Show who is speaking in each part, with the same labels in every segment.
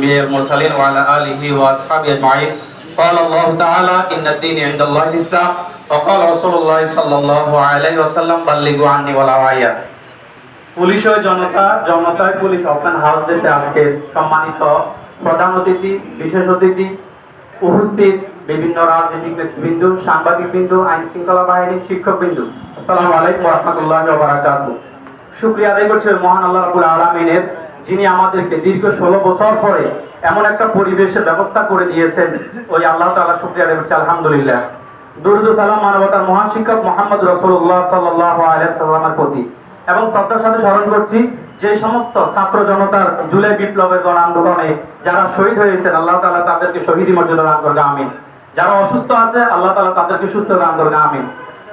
Speaker 1: الأنبياء والمرسلين وعلى آله وأصحابه أجمعين قال الله تعالى إن الدين عند الله الإسلام وقال رسول الله صلى الله عليه وسلم بلغوا عني ولو آية police ও জনতা জনতায় পুলিশ ওপেন হাউস যেতে আজকে সম্মানিত প্রধান অতিথি বিশেষ অতিথি উপস্থিত বিভিন্ন রাজনৈতিক নেতৃবৃন্দ সাংবাদিক বিন্দু আইন শৃঙ্খলা বাহিনী শিক্ষক বিন্দু আসসালামু আলাইকুম রহমতুল্লাহ বারাকাত শুক্রিয়া আদায় করছি ওই মহান আল্লাহ রাবুল আলমিনের যিনি আমাদেরকে দীর্ঘ ষোলো বছর পরে এমন একটা পরিবেশের ব্যবস্থা করে দিয়েছেন, ওই আল্লাহ তাআলা শুক্রিয়া করছি, আলহামদুলিল্লাহ। দুরুদ সালাম মানবতার মহান শিক্ষক মোহাম্মদ রসুল্লাহ সাল্লাহ আলাইসাল্লামের প্রতি। এবং শ্রদ্ধার সাথে স্মরণ করছি, যে সমস্ত ছাত্র জনতার জুলাই বিপ্লবের গণ আন্দোলনে যারা শহীদ হয়েছেন, আল্লাহ তাআলা তাদেরকে শহীদি মর্যাদা দান করবে আমিন। যারা অসুস্থ আছে, আল্লাহ তাআলা তাদেরকে সুস্থ দান করবে আমিন।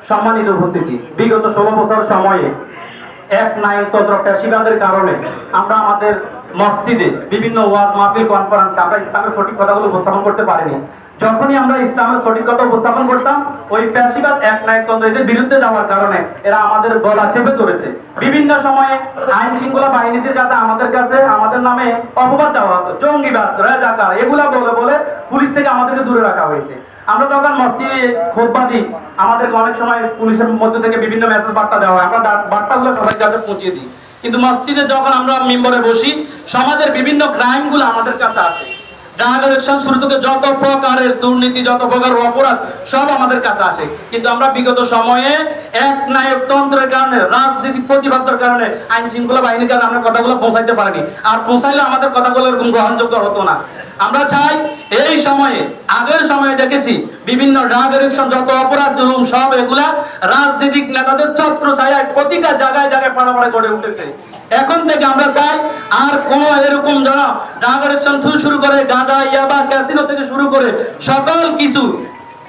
Speaker 1: সম্মানিত উপস্থিতি, বিগত ষোলো বছর সময়ে এক নায়কতন্ত্র ফ্যাসিবাদের কারণে আমরা আমাদের মসজিদে বিভিন্ন ওয়াজ মাহফিল কনফারেন্স আমরা ইসলামের সঠিক কথাগুলো উপস্থাপন করতে পারিনি। যখনই আমরা ইসলামের সঠিক কথা উপস্থাপন করতাম, ওই ফ্যাসিবাদ এক নায়কতন্ত্র এদের বিরুদ্ধে যাওয়ার কারণে এরা আমাদের গলা চেপে ধরেছে। বিভিন্ন সময়ে আইন শৃঙ্খলা বাহিনীতে যাতে আমাদের কাছে, আমাদের নামে অপবাদ দেওয়া হতো, জঙ্গিবাদ, রাজাকার, এগুলা বলে বলে পুলিশ থেকে আমাদেরকে দূরে রাখা হয়েছে। আমরা তখন মসজিদে খোদবা দিই আমাদেরকে অনেক সময় পুলিশের মধ্যে থেকে বিভিন্ন মেসেজ বার্তা দেওয়া হয়। আমরা বার্তাগুলো সবার কাছে পৌঁছে দিই। কিন্তু মসজিদে যখন আমরা মেম্বরে বসি, সমাজের বিভিন্ন ক্রাইমগুলো আমাদের কাছে আসে। শুরু থেকে যত প্রকারের দুর্নীতি, যত প্রকারের অপরাধ, সব আমাদের কাছে আসে। কিন্তু আমরা বিগত সময়ে এক নায়কতন্ত্রের কারণে রাজনীতি প্রতিবাদের কারণে আইন শৃঙ্খলা বাহিনীর কারণে আমরা কথাগুলো পৌঁছাইতে পারিনি। আর পৌঁছাইলে আমাদের কথাগুলো এরকম গ্রহণযোগ্য হতো না। আমরা চাই এই সময়ে, আগের সময়ে দেখেছি বিভিন্ন ড্রাগ এডিকশন যত অপরাধ জুলুম সব এগুলা রাজনৈতিক নেতাদের ছত্র ছায়ায় প্রতিটা জায়গায় জায়গায় পাড়াপাড়া গড়ে উঠেছে। এখন থেকে আমরা চাই আর কোন এরকম যেন ড্রাগ এডিকশন শুরু করে, গাঁজা, ইয়াবা, ক্যাসিনো থেকে শুরু করে সকল কিছু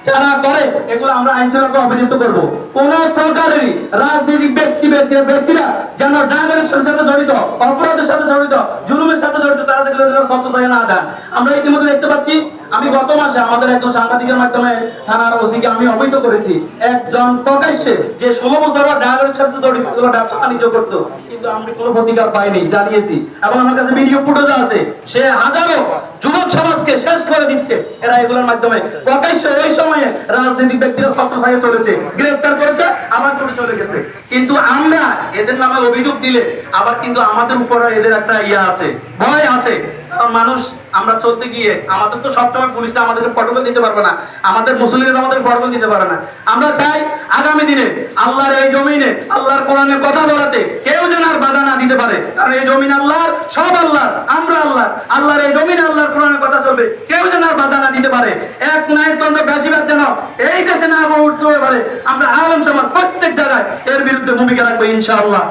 Speaker 1: যারা করে, এগুলো আমরা আইন শৃঙ্খলা অভিযুক্ত করব। কোন প্রকারেরই রাজনৈতিক ব্যক্তি ব্যক্তি ব্যক্তিরা যেন ড্রাগ সাথে জড়িত অপরাধের সাথে জড়িত জুলুমের সাথে জড়িত তারা দেখলে সত্য চাই না দেন। আমরা ইতিমধ্যে দেখতে পাচ্ছি, আমি গত মাসে আমাদের একজন সাংবাদিকের মাধ্যমে থানার ওসিকে আমি অবহিত করেছি। একজন প্রকাশ্যে যে ষোলো বছর ড্রাগ সাথে জড়িত ব্যবসা বাণিজ্য করতো। কিন্তু আমি কোনো প্রতিকার পাইনি, জানিয়েছি। এবং আমার কাছে ভিডিও ফুটেজ আছে। সে হাজারো যুবক সমাজকে শেষ করে দিচ্ছে। এরা এগুলোর মাধ্যমে প্রকাশ্য ওই সময়ে রাজনৈতিক ব্যক্তিরা সত্য হয়ে চলেছে। গ্রেফতার করেছে, আবার চলে চলে গেছে। কিন্তু আমরা এদের নামে অভিযোগ দিলে, আবার কিন্তু আমাদের উপরে এদের একটা ইয়ে আছে, ভয় আছে। মানুষ, আমরা চলতে গিয়ে, আমাদের তো সবসময় আমাদেরকে দিতে পারবে না। আমাদের মুসলিমরা আমাদের দিতে পারে না। আমরা চাই আগামী দিনে আল্লাহর এই জমিনে, আল্লাহর কোরআনের কথা বলাতে কেউ যেন আর বাধা না দিতে পারে। কারণ এই জমিন আল্লাহর, সব আল্লাহর, আমরা আল্লাহ আল্লাহর এই জমিনে, আল্লাহর কোরআনের কথা চলবে, কেউ যেন আর বাধা না দিতে পারে। এক নায়কতন্ত্র বেশিরভাগ যেন এই দেশে না উঠতে পারে। আমরা আলম সমাজ প্রত্যেক জায়গায় এর বিরুদ্ধে ভূমিকা রাখব ইনশাআল্লাহ।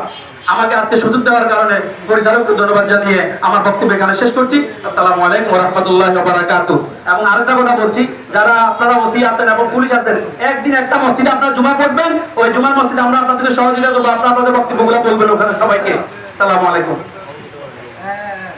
Speaker 1: আমাকে আজকে সুযোগ দেওয়ার কারণে পরিচালককে ধন্যবাদ জানিয়ে আমার বক্তব্য এখানে শেষ করছি। আসসালামু আলাইকুম রহমতুল্লাহ বারাকাতু এবং আরেকটা কথা বলছি, যারা আপনারা ওসি আছেন এবং পুলিশ আছেন, একদিন একটা মসজিদে আপনারা জুমা করবেন ওই জুমার মসজিদে আমরা আপনাদের সহযোগিতা করব, আপনারা আপনাদের বক্তব্যগুলো বলবেন ওখানে সবাইকে। আসসালামু আলাইকুম।